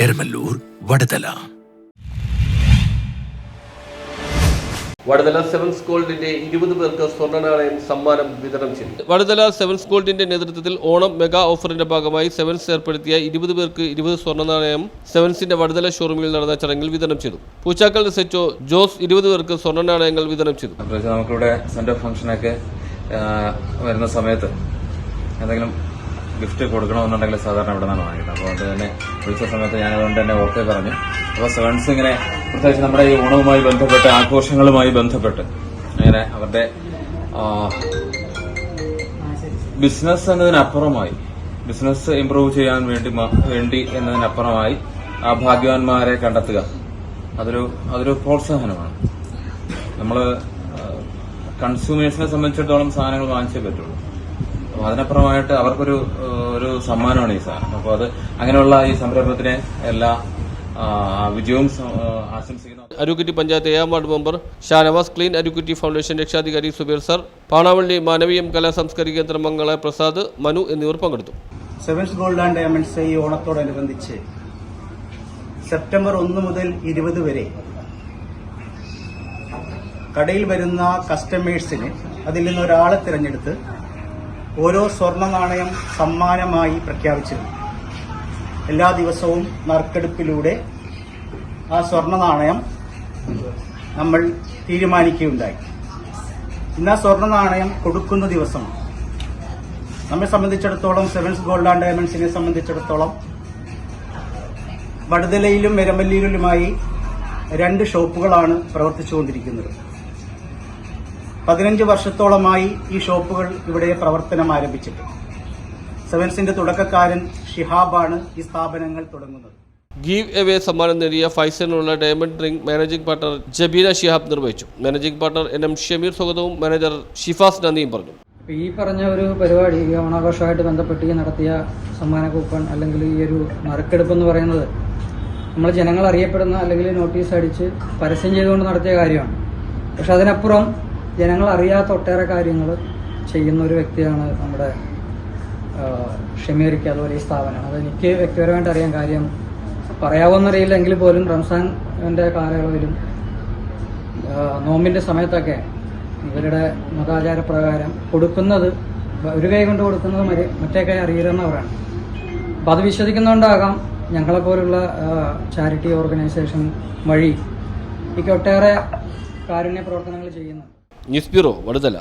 Eramallur Vadathala. Vadathala sevens ഗോൾഡിന്റെ ഇരുപത് പേർക്ക് സ്വർണനാണയം സമ്മാനം വിതരണം ചെയ്തു. വടതല സെവൻസ് ഗോൾഡിന്റെ നേതൃത്വത്തിൽ ഓണം മെഗാ ഓഫറിന്റെ ഭാഗമായി സെവൻസ് ഏർപ്പെടുത്തിയ ഇരുപത് പേർക്ക് ഇരുപത് സ്വർണ നാണയം സെവൻസിന്റെ വടതല ഷോറൂമിൽ നടന്ന ചടങ്ങിൽ വിതരണം ചെയ്തു. പൂച്ചാക്കൽ സെച്ചോ ജോസ് ഇരുപത് പേർക്ക് സ്വർണ നാണയങ്ങൾ വിതരണം ചെയ്തു. നമുക്കിവിടെ സെന്റർ ഫംഗ്ഷനൊക്കെ വരുന്ന സമയത്ത് എന്തെങ്കിലും ഗിഫ്റ്റ് കൊടുക്കണമെന്നുണ്ടെങ്കിൽ സാധാരണ ഇവിടെ നിന്നാണ് വാങ്ങിയത്. അപ്പോൾ അതുകൊണ്ട് തന്നെ വിളിച്ച സമയത്ത് ഞാൻ അതുകൊണ്ട് തന്നെ ഓക്കെ പറഞ്ഞു. അപ്പോൾ സെവൻസ് ഇങ്ങനെ പ്രത്യേകിച്ച് നമ്മുടെ ഈ ഓണവുമായി ബന്ധപ്പെട്ട് ആഘോഷങ്ങളുമായി ബന്ധപ്പെട്ട് ഇങ്ങനെ അവരുടെ ബിസിനസ് എന്നതിനപ്പുറമായി ബിസിനസ് ഇംപ്രൂവ് ചെയ്യാൻ വേണ്ടി വേണ്ടി എന്നതിനപ്പുറമായി ആ ഭാഗ്യവാന്മാരെ കണ്ടെത്തുക. അതൊരു അതൊരു പ്രോത്സാഹനമാണ്. നമ്മൾ കൺസ്യൂമേഴ്സിനെ സംബന്ധിച്ചിടത്തോളം സാധനങ്ങൾ വാങ്ങിച്ചേ പറ്റുള്ളൂ. അതിനപ്പുറമായിട്ട് അവർക്കൊരു ഒരു സമ്മാനമാണ് ഈ സാധനം. അപ്പോൾ അത് അങ്ങനെയുള്ള ഈ സംരംഭത്തിനെ എല്ലാ വിജയവും ആശംസിക്കുന്നു. അരുക്കുറ്റി പഞ്ചായത്ത് ഏഴാം ward member Shanavas clean Arukutty foundation രക്ഷാധികാരി സുബീർ സർ പാണാവള്ളി മാനവീയം കലാ സാംസ്കാരിക കേന്ദ്രം മംഗള പ്രസാദ് മനു എന്നിവർ പങ്കെടുത്തു. സെവൻസ് ഗോൾഡ് ആൻഡ് ഡയമണ്ട്സ് ഈ ഓണത്തോടനുബന്ധിച്ച് സെപ്റ്റംബർ ഒന്ന് മുതൽ ഇരുപത് വരെ കടയിൽ വരുന്ന കസ്റ്റമേഴ്സിന് അതിൽ നിന്ന് ഒരാളെ തിരഞ്ഞെടുത്ത് ഓരോ സ്വർണ നാണയം സമ്മാനമായി പ്രഖ്യാപിച്ചിരുന്നു. എല്ലാ ദിവസവും നറുക്കെടുപ്പിലൂടെ ആ സ്വർണ നാണയം നമ്മൾ തീരുമാനിക്കുകയുണ്ടായി. ഇന്ന് ആ സ്വർണ നാണയം കൊടുക്കുന്ന ദിവസം നമ്മെ സംബന്ധിച്ചിടത്തോളം സെവൻസ് ഗോൾഡ് ആൻഡ് ഡയമണ്ട്സിനെ സംബന്ധിച്ചിടത്തോളം വടുതലയിലും എരമല്ലൂരിലുമായി രണ്ട് ഷോപ്പുകളാണ് പ്രവർത്തിച്ചുകൊണ്ടിരിക്കുന്നത്. പതിനഞ്ച് വർഷത്തോളമായി ഈ ഷോപ്പുകൾ ഇവിടെ പ്രവർത്തനം ആരംഭിച്ചിട്ട് സെവൻസിന്റെ തുടക്കക്കാരൻ ഷിഹാബാണ് ഈ സ്ഥാപനങ്ങൾ തുടങ്ങുന്നത്. ഗീവ് എവേ സമ്മാനം നേടിയ ഫൈസലിനുള്ള diamond ring managing partner Jabeena Shihab നിർവഹിച്ചു. Managing partner N M Shameer സ്വാഗതവും മാനേജർ ഷിഫാസ് നന്ദിയും പറഞ്ഞു. അപ്പോൾ ഈ പറഞ്ഞ ഒരു പരിപാടി ഈ ഓണാഘോഷമായിട്ട് ബന്ധപ്പെട്ട് ഈ നടത്തിയ സമ്മാന കൂപ്പൺ അല്ലെങ്കിൽ ഈ ഒരു നറുക്കെടുപ്പ് എന്ന് പറയുന്നത് നമ്മൾ ജനങ്ങൾ അറിയപ്പെടുന്ന അല്ലെങ്കിൽ നോട്ടീസ് അടിച്ച് പരസ്യം ചെയ്തുകൊണ്ട് നടത്തിയ കാര്യമാണ്. പക്ഷെ അതിനപ്പുറം ജനങ്ങൾ അറിയാത്ത ഒട്ടേറെ കാര്യങ്ങൾ ചെയ്യുന്ന ഒരു വ്യക്തിയാണ് നമ്മുടെ ആ, ഷമീർക്ക് അതുപോലെ ഈ സ്ഥാപനം. അത് എനിക്ക് വ്യക്തിപരമായിട്ട് അറിയാൻ കാര്യം പറയാവുന്നറിയില്ല. എങ്കിൽ പോലും റംസാന്റെ കാലയളവിലും നോമ്പിന്റെ സമയത്തൊക്കെ ഇവരുടെ മതാചാരപ്രകാരം കൊടുക്കുന്നത് ഒരു കൈ കൊണ്ട് കൊടുക്കുന്നത് മതി മറ്റേ കൈ അറിയില്ലെന്നവരാണ് അപ്പം അത് വിശ്വസിക്കുന്നതുകൊണ്ടാകാം ഞങ്ങളെപ്പോലുള്ള ചാരിറ്റി ഓർഗനൈസേഷൻ വഴി എനിക്ക് ഒട്ടേറെ കാരുണ്യ പ്രവർത്തനങ്ങൾ ചെയ്യുന്നു ന്യൂസ് ബ്യൂറോ വടുതല